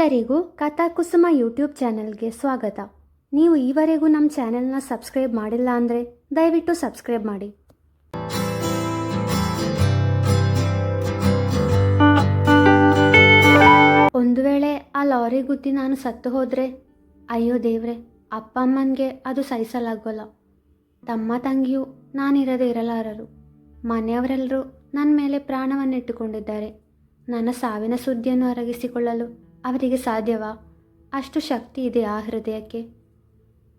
ಎಲ್ಲರಿಗೂ ಕಥಾಕುಸುಮ ಯೂಟ್ಯೂಬ್ ಚಾನೆಲ್ಗೆ ಸ್ವಾಗತ. ನೀವು ಈವರೆಗೂ ನಮ್ಮ ಚಾನೆಲ್ನ ಸಬ್ಸ್ಕ್ರೈಬ್ ಮಾಡಿಲ್ಲ ಅಂದರೆ ದಯವಿಟ್ಟು ಸಬ್ಸ್ಕ್ರೈಬ್ ಮಾಡಿ. ಒಂದು ವೇಳೆ ಆ ಲಾರಿ ಗುದ್ದಿ ನಾನು ಸತ್ತು ಹೋದರೆ, ಅಯ್ಯೋ ದೇವ್ರೆ, ಅಪ್ಪ ಅಮ್ಮನಿಗೆ ಅದು ಸಹಿಸಲಾಗೋಲ್ಲ. ತಮ್ಮ ತಂಗಿಯು ನಾನಿರದೇ ಇರಲಾರರು. ಮನೆಯವರೆಲ್ಲರೂ ನನ್ನ ಮೇಲೆ ಪ್ರಾಣವನ್ನಿಟ್ಟುಕೊಂಡಿದ್ದಾರೆ. ನನ್ನ ಸಾವಿನ ಸುದ್ದಿಯನ್ನು ಅರಗಿಸಿಕೊಳ್ಳಲು ಅವರಿಗೆ ಸಾಧ್ಯವಾ? ಅಷ್ಟು ಶಕ್ತಿ ಇದೆ ಆ ಹೃದಯಕ್ಕೆ.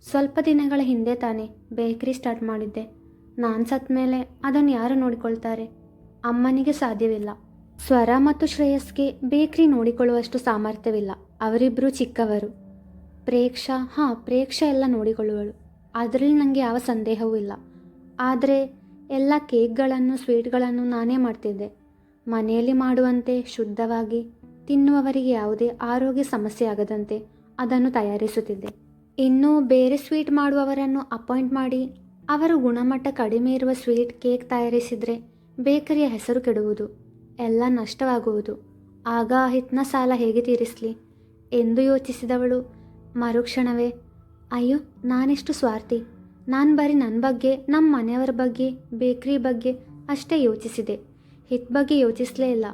ಸ್ವಲ್ಪ ದಿನಗಳ ಹಿಂದೆ ತಾನೇ ಬೇಕರಿ ಸ್ಟಾರ್ಟ್ ಮಾಡಿದ್ದೆ. ನಾನು ಸತ್ತ ಮೇಲೆ ಅದನ್ನು ಯಾರು ನೋಡಿಕೊಳ್ತಾರೆ? ಅಮ್ಮನಿಗೆ ಸಾಧ್ಯವಿಲ್ಲ. ಸ್ವರ ಮತ್ತು ಶ್ರೇಯಸ್ಗೆ ಬೇಕರಿ ನೋಡಿಕೊಳ್ಳುವಷ್ಟು ಸಾಮರ್ಥ್ಯವಿಲ್ಲ. ಅವರಿಬ್ಬರು ಚಿಕ್ಕವರು. ಪ್ರೇಕ್ಷಾ, ಹಾಂ, ಪ್ರೇಕ್ಷಾ ಎಲ್ಲ ನೋಡಿಕೊಳ್ಳುವಳು. ಅದರಲ್ಲಿ ನನಗೆ ಯಾವ ಸಂದೇಹವೂ ಇಲ್ಲ. ಆದರೆ ಎಲ್ಲ ಕೇಕ್ಗಳನ್ನು, ಸ್ವೀಟ್ಗಳನ್ನು ನಾನೇ ಮಾಡ್ತಿದ್ದೆ. ಮನೆಯಲ್ಲಿ ಮಾಡುವಂತೆ ಶುದ್ಧವಾಗಿ ತಿನ್ನುವವರಿಗೆ ಯಾವುದೇ ಆರೋಗ್ಯ ಸಮಸ್ಯೆ ಆಗದಂತೆ ಅದನ್ನು ತಯಾರಿಸುತ್ತಿದ್ದೆ. ಇನ್ನು ಬೇರೆ ಸ್ವೀಟ್ ಮಾಡುವವರನ್ನು ಅಪಾಯಿಂಟ್ ಮಾಡಿ, ಅವರು ಗುಣಮಟ್ಟ ಕಡಿಮೆ ಇರುವ ಸ್ವೀಟ್ ಕೇಕ್ ತಯಾರಿಸಿದರೆ ಬೇಕರಿಯ ಹೆಸರು ಕೆಡುವುದು, ಎಲ್ಲ ನಷ್ಟವಾಗುವುದು. ಆಗ ಹಿತ್ನ ಸಾಲ ಹೇಗೆ ತೀರಿಸಲಿ ಎಂದು ಯೋಚಿಸಿದವಳು. ಮರುಕ್ಷಣವೇ, ಅಯ್ಯೋ, ನಾನೆಷ್ಟು ಸ್ವಾರ್ಥಿ. ನಾನು ಬರೀ ನನ್ನ ಬಗ್ಗೆ ನಮ್ಮ ಮನೆಯವರ ಬಗ್ಗೆ, ಬೇಕ್ರಿ ಬಗ್ಗೆ ಅಷ್ಟೇ ಯೋಚಿಸಿದೆ. ಹಿತ್ ಬಗ್ಗೆ ಯೋಚಿಸಲೇ ಇಲ್ಲ.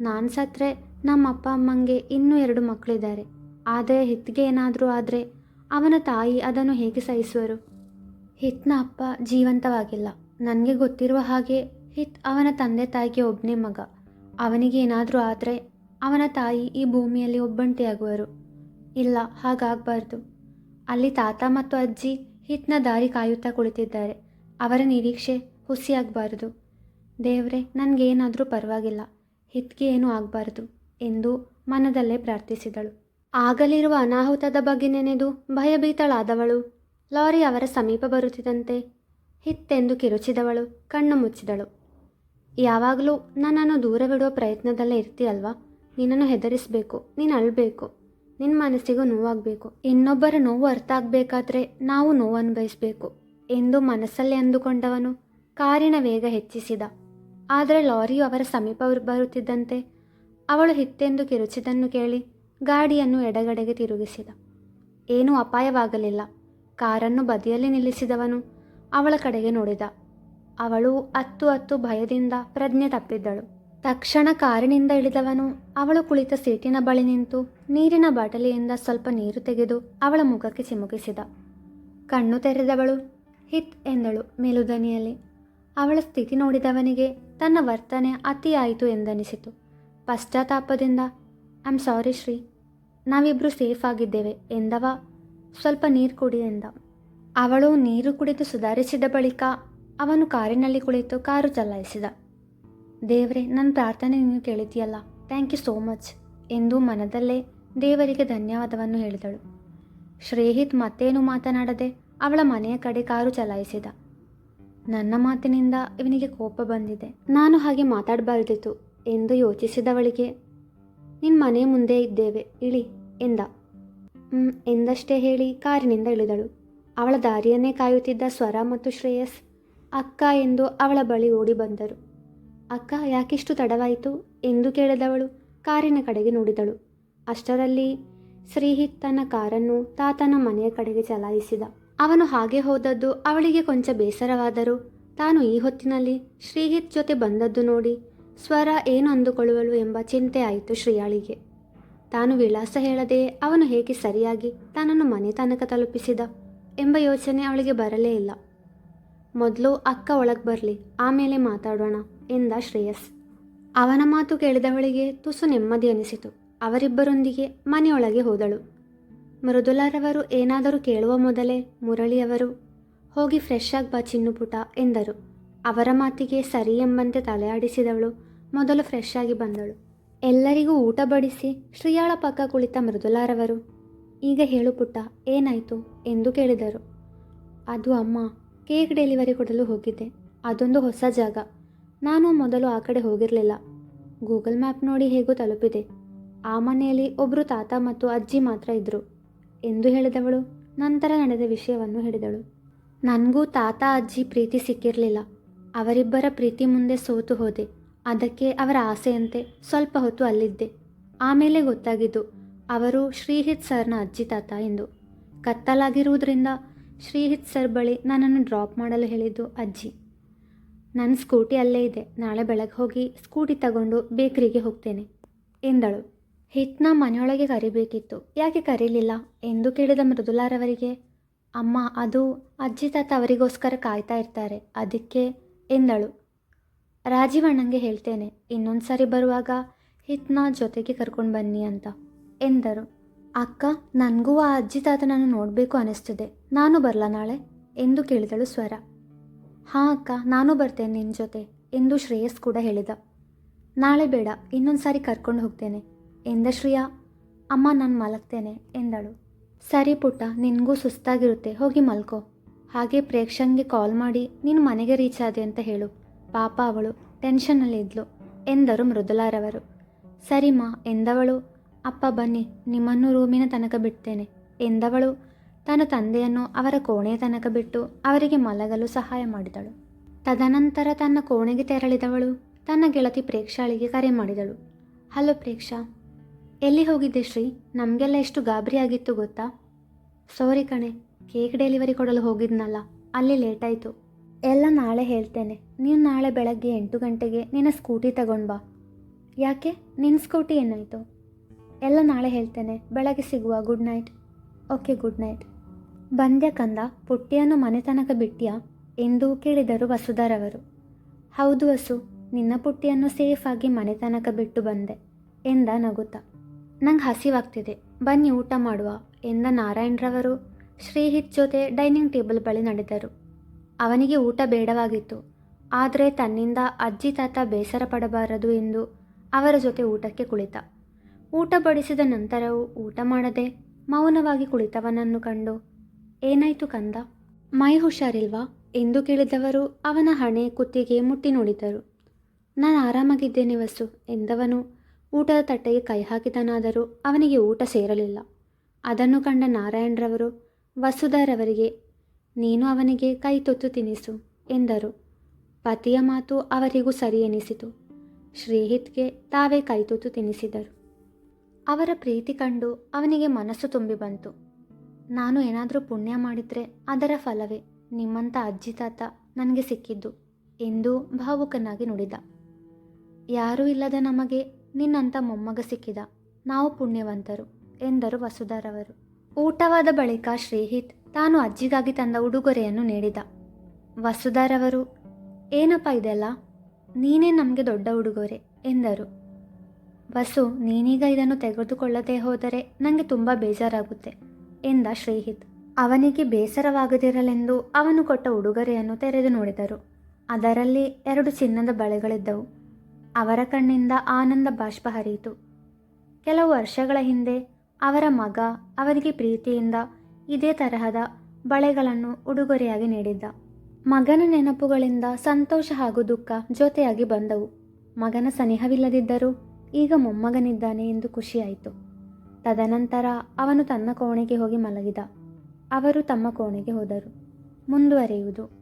ನಾನು ಸತ್ರೆ ನಮ್ಮ ಅಪ್ಪ ಅಮ್ಮಂಗೆ ಇನ್ನೂ ಎರಡು ಮಕ್ಕಳಿದ್ದಾರೆ. ಆದರೆ ಹಿತ್ಗೆ ಏನಾದರೂ ಆದರೆ ಅವನ ತಾಯಿ ಅದನ್ನು ಹೇಗೆ ಸಹಿಸುವರು? ಹಿತ್ನ ಅಪ್ಪ ಜೀವಂತವಾಗಿಲ್ಲ. ನನಗೆ ಗೊತ್ತಿರುವ ಹಾಗೆ ಹಿತ್ ಅವನ ತಂದೆ ತಾಯಿಗೆ ಒಬ್ಬನೇ ಮಗ. ಅವನಿಗೆ ಏನಾದರೂ ಆದರೆ ಅವನ ತಾಯಿ ಈ ಭೂಮಿಯಲ್ಲಿ ಒಬ್ಬಂಟಿಯಾಗುವರು. ಇಲ್ಲ, ಹಾಗಾಗಬಾರ್ದು. ಅಲ್ಲಿ ತಾತ ಮತ್ತು ಅಜ್ಜಿ ಹಿತ್ನ ದಾರಿ ಕಾಯುತ್ತಾ ಕುಳಿತಿದ್ದಾರೆ. ಅವರ ನಿರೀಕ್ಷೆ ಹುಸಿಯಾಗಬಾರ್ದು. ದೇವ್ರೆ, ನನಗೇನಾದರೂ ಪರವಾಗಿಲ್ಲ. ಹಿತ್ಗೆ ಏನೂ ಆಗಬಾರ್ದು. ಎಂದು ಮನದಲ್ಲೇ ಪ್ರಾರ್ಥಿಸಿದಳು. ಆಗಲಿರುವ ಅನಾಹುತದ ಬಗ್ಗೆ ನೆನೆದು ಭಯಭೀತಳಾದವಳು. ಲಾರಿ ಅವರ ಸಮೀಪ ಬರುತ್ತಿದ್ದಂತೆ ಹಿತ್ತೆಂದು ಕಿರುಚಿದವಳು, ಕಣ್ಣು ಮುಚ್ಚಿದಳು. ಯಾವಾಗಲೂ ನನ್ನನ್ನು ದೂರವಿಡುವ ಪ್ರಯತ್ನದಲ್ಲೇ ಇರ್ತೀಯಲ್ವಾ? ನಿನ್ನನ್ನು ಹೆದರಿಸಬೇಕು, ನೀನು ಅಳಬೇಕು ನಿನ್ನ ಮನಸ್ಸಿಗೂ ನೋವಾಗಬೇಕು. ಇನ್ನೊಬ್ಬರ ನೋವು ಅರ್ಥ ಆಗಬೇಕಾದ್ರೆ ನಾವು ನೋವು ಅನುಭವಿಸಬೇಕು ಎಂದು ಮನಸ್ಸಲ್ಲಿ ಅಂದುಕೊಂಡವನು ಕಾರಿನ ವೇಗ ಹೆಚ್ಚಿಸಿದ. ಆದರೆ ಲಾರಿಯು ಅವರ ಸಮೀಪ ಬರುತ್ತಿದ್ದಂತೆ ಅವಳು ಹಿತ್ತೆಂದು ಕಿರುಚಿದನ್ನು ಕೇಳಿ ಗಾಡಿಯನ್ನು ಎಡಗಡೆಗೆ ತಿರುಗಿಸಿದ. ಏನೂ ಅಪಾಯವಾಗಲಿಲ್ಲ. ಕಾರನ್ನು ಬದಿಯಲ್ಲಿ ನಿಲ್ಲಿಸಿದವನು ಅವಳ ಕಡೆಗೆ ನೋಡಿದ. ಅವಳು ಅತ್ತು ಅತ್ತು ಭಯದಿಂದ ಪ್ರಜ್ಞೆ ತಪ್ಪಿದ್ದಳು. ತಕ್ಷಣ ಕಾರಿನಿಂದ ಇಳಿದವನು ಅವಳು ಕುಳಿತ ಸೀಟಿನ ಬಳಿ ನಿಂತು ನೀರಿನ ಬಾಟಲಿಯಿಂದ ಸ್ವಲ್ಪ ನೀರು ತೆಗೆದು ಅವಳ ಮುಖಕ್ಕೆ ಚಿಮುಕಿಸಿದ. ಕಣ್ಣು ತೆರೆದವಳು, ಹಿತ್ ಎಂದಳು ಮೇಲುದನಿಯಲ್ಲಿ ಅವಳ ಸ್ಥಿತಿ ನೋಡಿದವನಿಗೆ ತನ್ನ ವರ್ತನೆ ಅತಿಯಾಯಿತು ಎಂದನಿಸಿತು. ಪಶ್ಚಾತ್ತಾಪದಿಂದ ಐಮ್ ಸಾರಿ ಶ್ರೀ. ನಾವಿಬ್ಬರು ಸೇಫ್ ಆಗಿದ್ದೇವೆ ಎಂದವ. ಸ್ವಲ್ಪ ನೀರು ಕುಡಿ ಎಂದ. ಅವಳು ನೀರು ಕುಡಿದು ಸುಧಾರಿಸಿದ ಬಳಿಕ ಅವನು ಕಾರಿನಲ್ಲಿ ಕುಳಿತು ಕಾರು ಚಲಾಯಿಸಿದ. ದೇವರೇ ನನ್ನ ಪ್ರಾರ್ಥನೆ ನೀನು ಕೇಳಿದೆಯಲ್ಲ ಥ್ಯಾಂಕ್ ಯು ಸೋ ಮಚ್ ಎಂದು ಮನದಲ್ಲೇ ದೇವರಿಗೆ ಧನ್ಯವಾದವನ್ನು ಹೇಳಿದಳು. ಶ್ರೇಹಿತ್ ಮತ್ತೇನು ಮಾತನಾಡದೆ ಅವಳ ಮನೆಯ ಕಡೆ ಕಾರು ಚಲಾಯಿಸಿದ. ನನ್ನ ಮಾತಿನಿಂದ ಇವನಿಗೆ ಕೋಪ ಬಂದಿದೆ. ನಾನು ಹಾಗೆ ಮಾತಾಡಬಾರ್ದಿತ್ತು. ಎಂದು ಯೋಚಿಸಿದವಳಿಗೆ ನಿನ್ನ ಮನೆ ಮುಂದೆ ಇದ್ದೇವೆ, ಇಳಿ, ಎಂದ. ಎಂದಷ್ಟೇ ಹೇಳಿ ಕಾರಿನಿಂದ ಇಳಿದಳು. ಅವಳ ದಾರಿಯನ್ನೇ ಕಾಯುತ್ತಿದ್ದ ಸ್ವರ ಮತ್ತು ಶ್ರೇಯಸ್, ಅಕ್ಕ, ಎಂದು ಅವಳ ಬಳಿ ಓಡಿ ಬಂದರು. ಅಕ್ಕ, ಯಾಕಿಷ್ಟು ತಡವಾಯಿತು? ಎಂದು ಕೇಳಿದವಳು ಕಾರಿನ ಕಡೆಗೆ ನೋಡಿದಳು. ಅಷ್ಟರಲ್ಲಿ ಶ್ರೀಹಿತ್ ತನ್ನ ಕಾರನ್ನು ತಾತನ ಮನೆಯ ಕಡೆಗೆ ಚಲಾಯಿಸಿದ. ಅವನು ಹಾಗೆ ಹೋದದ್ದು ಅವಳಿಗೆ ಕೊಂಚ ಬೇಸರವಾದರೂ ತಾನು ಈ ಹೊತ್ತಿನಲ್ಲಿ ಶ್ರೀಹಿತ್ ಜೊತೆ ಬಂದದ್ದು ನೋಡಿ ಸ್ವರ ಏನು ಅಂದುಕೊಳ್ಳುವಳು ಎಂಬ ಚಿಂತೆ ಆಯಿತು ಶ್ರೀಯಾಳಿಗೆ. ತಾನು ವಿಳಾಸ ಹೇಳದೆ ಅವನು ಹೇಗೆ ಸರಿಯಾಗಿ ತನ್ನನ್ನು ಮನೆ ತನಕ ತಲುಪಿಸಿದ ಎಂಬ ಯೋಚನೆ ಅವಳಿಗೆ ಬರಲೇ ಇಲ್ಲ. ಮೊದಲು ಅಕ್ಕ ಒಳಗೆ ಬರಲಿ, ಆಮೇಲೆ ಮಾತಾಡೋಣ ಎಂದ ಶ್ರೇಯಸ್. ಅವನ ಮಾತು ಕೇಳಿದವಳಿಗೆ ತುಸು ನೆಮ್ಮದಿ ಅನಿಸಿತು. ಅವರಿಬ್ಬರೊಂದಿಗೆ ಮನೆಯೊಳಗೆ ಹೋದಳು. ಮೃದುಲಾರವರು ಏನಾದರೂ ಕೇಳುವ ಮೊದಲೇ ಮುರಳಿಯವರು ಹೋಗಿ ಫ್ರೆಶ್ ಆಗಿ ಬಾ ಚಿನ್ನು ಪುಟ ಎಂದರು. ಅವರ ಮಾತಿಗೆ ಸರಿ ಎಂಬಂತೆ ತಲೆಯಾಡಿಸಿದವಳು. ಮೊದಲು ಫ್ರೆಶ್ ಆಗಿ ಬಂದಳು. ಎಲ್ಲರಿಗೂ ಊಟ ಬಡಿಸಿ ಶ್ರೀಯಾಳ ಪಕ್ಕ ಕುಳಿತ ಮೃದುಲಾರವರು. ಈಗ ಹೇಳು ಪುಟ್ಟ, ಏನಾಯಿತು? ಎಂದು ಕೇಳಿದರು. ಅದು ಅಮ್ಮ, ಕೇಕ್ ಡೆಲಿವರಿ ಕೊಡಲು ಹೋಗಿದ್ದೆ. ಅದೊಂದು ಹೊಸ ಜಾಗ. ನಾನು ಮೊದಲು ಆ ಕಡೆ ಹೋಗಿರಲಿಲ್ಲ. ಗೂಗಲ್ ಮ್ಯಾಪ್ ನೋಡಿ ಹೇಗೂ ತಲುಪಿದೆ. ಆ ಮನೆಯಲ್ಲಿ ಒಬ್ಬರು ತಾತ ಮತ್ತು ಅಜ್ಜಿ ಮಾತ್ರ ಇದ್ದರು ಎಂದು ಹೇಳಿದವಳು. ನಂತರ ನಡೆದ ವಿಷಯವನ್ನು ಹೇಳಿದಳು ನನಗೂ ತಾತ, ಅಜ್ಜಿ ಪ್ರೀತಿ ಸಿಕ್ಕಿರಲಿಲ್ಲ. ಅವರಿಬ್ಬರ ಪ್ರೀತಿ ಮುಂದೆ ಸೋತು ಹೋದೆ. ಅದಕ್ಕೆ ಅವರ ಆಸೆಯಂತೆ ಸ್ವಲ್ಪ ಹೊತ್ತು ಅಲ್ಲಿದ್ದೆ. ಆಮೇಲೆ ಗೊತ್ತಾಗಿದ್ದು, ಅವರು ಶ್ರೀಹಿತ್ ಸರ್ನ ಅಜ್ಜಿ ತಾತ ಎಂದು. ಕತ್ತಲಾಗಿರುವುದರಿಂದ ಶ್ರೀಹಿತ್ ಸರ್ ಬಳಿ ನನ್ನನ್ನು ಡ್ರಾಪ್ ಮಾಡಲು ಹೇಳಿದ್ದು ಅಜ್ಜಿ. ನನ್ನ ಸ್ಕೂಟಿ ಅಲ್ಲೇ ಇದೆ. ನಾಳೆ ಬೆಳಗ್ಗೆ ಹೋಗಿ ಸ್ಕೂಟಿ ತಗೊಂಡು ಬೇಕರಿಗೆ ಹೋಗ್ತೇನೆ ಎಂದಳು. ಹಿತ್ನ ಮನೆಯೊಳಗೆ ಕರಿಬೇಕಿತ್ತು. ಯಾಕೆ ಕರೀಲಿಲ್ಲ ಎಂದು ಕೇಳಿದ ಮೃದುಲಾರವರಿಗೆ, ಅಮ್ಮ, ಅದು ಅಜ್ಜಿ ತಾತ ಅವರಿಗೋಸ್ಕರ ಕಾಯ್ತಾ ಇರ್ತಾರೆ. ಅದಕ್ಕೆ ಎಂದಳು. ರಾಜೀವಣ್ಣಂಗೆ ಹೇಳ್ತೇನೆ, ಇನ್ನೊಂದು ಸಾರಿ ಬರುವಾಗ ಹಿತ್ನ ಜೊತೆಗೆ ಕರ್ಕೊಂಡು ಬನ್ನಿ ಅಂತ ಎಂದರು. ಅಕ್ಕ, ನನಗೂ ಆ ಅಜ್ಜಿ ತಾತನನ್ನು ನೋಡಬೇಕು ಅನಿಸ್ತಿದೆ. ನಾನು ಬರಲಾ ನಾಳೆ ಎಂದು ಕೇಳಿದಳು ಸ್ವರ. ಹಾಂ ಅಕ್ಕ, ನಾನು ಬರ್ತೇನೆ ನಿನ್ನ ಜೊತೆ ಎಂದು ಶ್ರೇಯಸ್ ಕೂಡ ಹೇಳಿದ. ನಾಳೆ ಬೇಡ, ಇನ್ನೊಂದು ಸಾರಿ ಕರ್ಕೊಂಡು ಹೋಗ್ತೇನೆ ಎಂದ ಶ್ರೇಯಾ. ಅಮ್ಮ, ನಾನು ಮಲಗ್ತೇನೆ ಎಂದಳು. ಸರಿ ಪುಟ್ಟ, ನಿನಗೂ ಸುಸ್ತಾಗಿರುತ್ತೆ, ಹೋಗಿ ಮಲ್ಕೋ. ಹಾಗೆ ಪ್ರೇಕ್ಷಂಗೆ ಕಾಲ್ ಮಾಡಿ, ನೀನು ಮನೆಗೆ ರೀಚ್ ಆದೆ ಅಂತ ಹೇಳು. ಪಾಪ ಅವಳು ಟೆನ್ಷನ್ನಲ್ಲಿದ್ಲು ಎಂದರು ಮೃದುಲಾರವರು. ಸರಿಮಾ ಎಂದವಳು? ಅಪ್ಪ ಬನ್ನಿ, ನಿಮ್ಮನ್ನು ರೂಮಿನ ತನಕ ಬಿಡ್ತೇನೆ, ಎಂದವಳು. ತನ್ನ ತಂದೆಯನ್ನು ಅವರ ಕೋಣೆಯ ತನಕ ಬಿಟ್ಟು ಅವರಿಗೆ ಮಲಗಲು ಸಹಾಯ ಮಾಡಿದಳು. ತದನಂತರ ತನ್ನ ಕೋಣೆಗೆ ತೆರಳಿದವಳು, ತನ್ನ ಗೆಳತಿ ಪ್ರೇಕ್ಷಾಳಿಗೆ ಕರೆ ಮಾಡಿದಳು. ಹಲೋ ಪ್ರೇಕ್ಷಾ, ಎಲ್ಲಿ ಹೋಗಿದ್ದೆ ಶ್ರೀ? ನಮಗೆಲ್ಲ ಎಷ್ಟು ಗಾಬರಿ ಆಗಿತ್ತು ಗೊತ್ತಾ? ಸಾರಿ ಕಣೆ. ಕೇಕ್ ಡೆಲಿವರಿ ಕೊಡಲು ಹೋಗಿದ್ನಲ್ಲ, ಅಲ್ಲಿ ಲೇಟ್ ಆಯಿತು ಎಲ್ಲ ನಾಳೆ ಹೇಳ್ತೇನೆ. ನೀನು ನಾಳೆ ಬೆಳಗ್ಗೆ ಎಂಟು ಗಂಟೆಗೆ ನಿನ್ನ ಸ್ಕೂಟಿ ತಗೊಂಡು ಬಾ. ಯಾಕೆ? ನಿನ್ನ ಸ್ಕೂಟಿ ಏನಾಯಿತು? ಎಲ್ಲ ನಾಳೆ ಹೇಳ್ತೇನೆ. ಬೆಳಗ್ಗೆ ಸಿಗುವ good night. Okay, good night. ಬಂದ್ಯ ಕಂದ? ಪುಟ್ಟಿಯನ್ನು ಮನೆ ತನಕ ಬಿಟ್ಟಿಯಾ ಎಂದು ಕೇಳಿದರು ವಸುಧರವರು ಹೌದು ವಸು, ನಿನ್ನ ಪುಟ್ಟಿಯನ್ನು ಸೇಫಾಗಿ ಮನೆ ತನಕ ಬಿಟ್ಟು ಬಂದೆ, ಎಂದ ನಗುತ್ತ. ನಂಗೆ ಹಸಿವಾಗ್ತಿದೆ. ಬನ್ನಿ ಊಟ ಮಾಡುವ, ಎಂದ ನಾರಾಯಣರವರು. ಶ್ರೀಹಿತ್ ಜೊತೆ ಡೈನಿಂಗ್ ಟೇಬಲ್ ಬಳಿ ನಡೆದರು. ಅವನಿಗೆ ಊಟ ಬೇಡವಾಗಿತ್ತು. ಆದರೆ ತನ್ನಿಂದ ಅಜ್ಜಿ ತಾತ ಬೇಸರ ಪಡಬಾರದು ಎಂದು ಅವರ ಜೊತೆ ಊಟಕ್ಕೆ ಕುಳಿತ. ಊಟ ಬಡಿಸಿದ ನಂತರವೂ ಊಟ ಮಾಡದೆ ಮೌನವಾಗಿ ಕುಳಿತವನನ್ನು ಕಂಡು, ಏನಾಯ್ತು ಕಂದ? ಮೈ ಹುಷಾರಿಲ್ವಾ? ಎಂದು ಕೇಳಿದವರು ಅವನ ಹಣೆ ಕುತ್ತಿಗೆ ಮುಟ್ಟಿ ನೋಡಿದರು. ನಾನು ಆರಾಮಾಗಿದ್ದೇನೆ ವಸು ಎಂದವನು ಊಟದ ತಟ್ಟೆಗೆ ಕೈ ಹಾಕಿದನಾದರೂ ಅವನಿಗೆ ಊಟ ಸೇರಲಿಲ್ಲ. ಅದನ್ನು ಕಂಡ ನಾರಾಯಣರವರು ವಸುಧರವರಿಗೆ, ನೀನು ಅವನಿಗೆ ಕೈ ತೊತ್ತು ತಿನ್ನಿಸು ಎಂದರು. ಪತಿಯ ಮಾತು ಅವರಿಗೂ ಸರಿ ಎನಿಸಿತು. ಶ್ರೀಹಿತ್ಗೆ ತಾವೇ ಕೈ ತೊತ್ತು ತಿನ್ನಿಸಿದರು. ಅವರ ಪ್ರೀತಿ ಕಂಡು ಅವನಿಗೆ ಮನಸ್ಸು ತುಂಬಿ ಬಂತು. ನಾನು ಏನಾದರೂ ಪುಣ್ಯ ಮಾಡಿದರೆ ಅದರ ಫಲವೇ ನಿಮ್ಮಂಥ ಅಜ್ಜಿ ತಾತ ನನಗೆ ಸಿಕ್ಕಿದ್ದು ಎಂದು ಭಾವುಕನಾಗಿ ನುಡಿದ. ಯಾರೂ ಇಲ್ಲದ ನಮಗೆ ನಿನ್ನಂಥ ಮೊಮ್ಮಗ ಸಿಕ್ಕಿದ, ನಾವು ಪುಣ್ಯವಂತರು ಎಂದರು ವಸುಧರವರು. ಊಟವಾದ ಬಳಿಕ ಶ್ರೀಹಿತ್ ತಾನು ಅಜ್ಜಿಗಾಗಿ ತಂದ ಉಡುಗೊರೆಯನ್ನು ನೀಡಿದ. ವಸುಧಾರವರು, ಏನಪ್ಪ ಇದೆಲ್ಲ? ನೀನೇ ನಮಗೆ ದೊಡ್ಡ ಉಡುಗೊರೆ, ಎಂದರು. ವಸು, ನೀನೀಗ ಇದನ್ನು ತೆಗೆದುಕೊಳ್ಳದೆ ಹೋದರೆ ನನಗೆ ತುಂಬ ಬೇಜಾರಾಗುತ್ತೆ, ಎಂದ ಶ್ರೀಹಿತ್. ಅವನಿಗೆ ಬೇಸರವಾಗದಿರಲೆಂದು ಅವನು ಕೊಟ್ಟ ಉಡುಗೊರೆಯನ್ನು ತೆರೆದು ನೋಡಿದರು. ಅದರಲ್ಲಿ ಎರಡು ಚಿನ್ನದ ಬಳೆಗಳಿದ್ದವು. ಅವರ ಕಣ್ಣಿಂದ ಆನಂದ ಬಾಷ್ಪ ಹರಿಯಿತು. ಕೆಲವು ವರ್ಷಗಳ ಹಿಂದೆ ಅವರ ಮಗ ಅವರಿಗೆ ಪ್ರೀತಿಯಿಂದ ಇದೇ ತರಹದ ಬಳೆಗಳನ್ನು ಉಡುಗೊರೆಯಾಗಿ ನೀಡಿದ್ದ. ಮಗನ ನೆನಪುಗಳಿಂದ ಸಂತೋಷ ಹಾಗೂ ದುಃಖ ಜೊತೆಯಾಗಿ ಬಂದವು. ಮಗನ ಸನಿಹವಿಲ್ಲದಿದ್ದರೂ ಈಗ ಮೊಮ್ಮಗನಿದ್ದಾನೆ ಎಂದು ಖುಷಿಯಾಯಿತು. ತದನಂತರ ಅವನು ತನ್ನ ಕೋಣೆಗೆ ಹೋಗಿ ಮಲಗಿದ. ಅವರು ತಮ್ಮ ಕೋಣೆಗೆ ಹೋದರು. ಮುಂದುವರಿಯುವುದು.